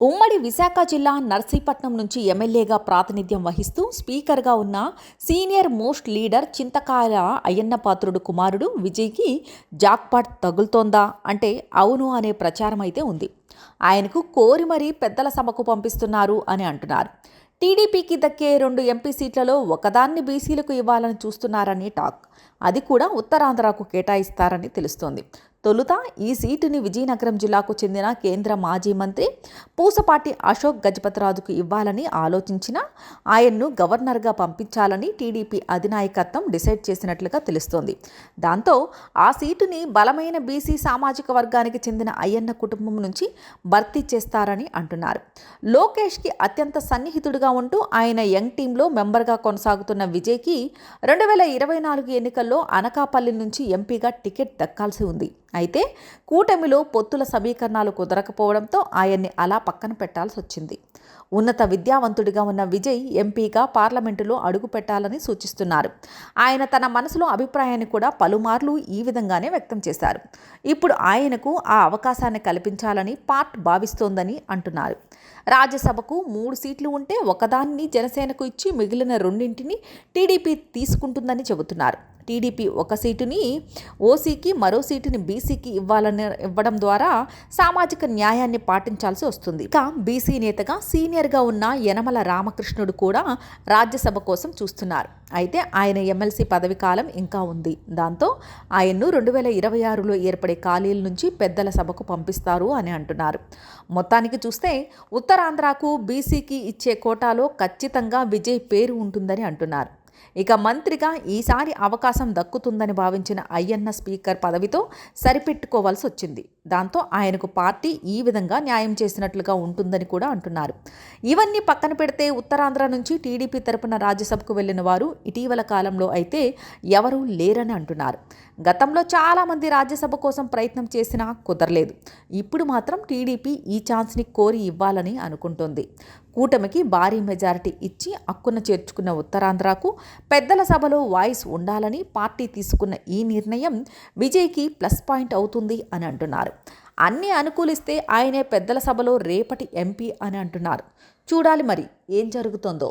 ఉమ్మడి విశాఖ జిల్లా నర్సీపట్నం నుంచి ఎమ్మెల్యేగా ప్రాతినిధ్యం వహిస్తూ స్పీకర్గా ఉన్న senior most leader Chintakayala Ayyannapatrudu కుమారుడు విజయ్కి జాక్పాట్ తగులుతోందా? అంటే అవును అనే ప్రచారం అయితే ఉంది. ఆయనకు కోరి మరీ పెద్దల సభకు పంపిస్తున్నారు అని అంటున్నారు. టీడీపీకి దక్కే రెండు ఎంపీ సీట్లలో ఒకదాన్ని బీసీలకు ఇవ్వాలని చూస్తున్నారని టాక్. అది కూడా ఉత్తరాంధ్రకు కేటాయిస్తారని తెలుస్తోంది. తొలుత ఈ సీటుని విజయనగరం జిల్లాకు చెందిన కేంద్ర మాజీ మంత్రి పూసపాటి అశోక్ గజపతిరాజుకు ఇవ్వాలని ఆలోచించిన ఆయన్ను గవర్నర్గా పంపించాలని టీడీపీ అధినాయకత్వం డిసైడ్ చేసినట్లుగా తెలుస్తోంది. దాంతో ఆ సీటుని బలమైన బీసీ సామాజిక వర్గానికి చెందిన అయ్యన్న కుటుంబం నుంచి భర్తీ చేస్తారని అంటున్నారు. లోకేష్కి అత్యంత సన్నిహితుడిగా ఉంటూ ఆయన యంగ్ టీంలో మెంబర్గా కొనసాగుతున్న విజయ్కి రెండు వేల ఇరవై నాలుగు ఎన్నికల్లో అనకాపల్లి నుంచి ఎంపీగా టికెట్ దక్కాల్సి ఉంది. అయితే కూటమిలో పొత్తుల సమీకరణాలు కుదరకపోవడంతో ఆయన్ని అలా పక్కన పెట్టాల్సి వచ్చింది. ఉన్నత విద్యావంతుడిగా ఉన్న విజయ్ ఎంపీగా పార్లమెంటులో అడుగు పెట్టాలని సూచిస్తున్నారు. ఆయన తన మనసులో అభిప్రాయాన్ని కూడా పలుమార్లు ఈ విధంగానే వ్యక్తం చేశారు. ఇప్పుడు ఆయనకు ఆ అవకాశాన్ని కల్పించాలని పార్ట్ భావిస్తోందని అంటున్నారు. రాజ్యసభకు మూడు సీట్లు ఉంటే ఒకదాన్ని జనసేనకు ఇచ్చి మిగిలిన రెండింటిని టీడీపీ తీసుకుంటుందని చెబుతున్నారు. టీడీపీ ఒక సీటుని ఓసీకి మరో సీటుని బీసీకి ఇవ్వాలని ఇవ్వడం ద్వారా సామాజిక న్యాయాన్ని పాటించాల్సి వస్తుంది. ఇక బీసీ నేతగా సీనియర్గా ఉన్న యనమల రామకృష్ణుడు కూడా రాజ్యసభ కోసం చూస్తున్నారు. అయితే ఆయన ఎమ్మెల్సీ పదవి కాలం ఇంకా ఉంది. దాంతో ఆయన్ను రెండు వేల ఇరవై ఆరులో ఏర్పడే ఖాళీల నుంచి పెద్దల సభకు పంపిస్తారు అని అంటున్నారు. మొత్తానికి చూస్తే ఉత్తరాంధ్రకు బీసీకి ఇచ్చే కోటాలో ఖచ్చితంగా విజయ్ పేరు ఉంటుందని అంటున్నారు. ఇక మంత్రిగా ఈసారి అవకాశం దక్కుతుందని భావించిన అయ్యన్న స్పీకర్ పదవితో సరిపెట్టుకోవాల్సి వచ్చింది. దాంతో ఆయనకు పార్టీ ఈ విధంగా న్యాయం చేసినట్లుగా ఉంటుందని కూడా అంటున్నారు. ఇవన్నీ పక్కన పెడితే ఉత్తరాంధ్ర నుంచి టీడీపీ తరపున రాజ్యసభకు వెళ్ళిన వారు ఇటీవల కాలంలో అయితే ఎవరూ లేరని అంటున్నారు. గతంలో చాలామంది రాజ్యసభ కోసం ప్రయత్నం చేసినా కుదరలేదు. ఇప్పుడు మాత్రం టీడీపీ ఈ ఛాన్స్ని కోరి ఇవ్వాలని అనుకుంటోంది. కూటమికి భారీ మెజారిటీ ఇచ్చి అక్కున చేర్చుకున్న ఉత్తరాంధ్రకు పెద్దల సభలో వాయిస్ ఉండాలని పార్టీ తీసుకున్న ఈ నిర్ణయం విజయ్కి ప్లస్ పాయింట్ అవుతుంది అని అంటున్నారు. అన్నీ అనుకూలిస్తే ఆయనే పెద్దల సభలో రేపటి ఎంపీ అని అంటున్నారు. చూడాలి మరి ఏం జరుగుతుందో.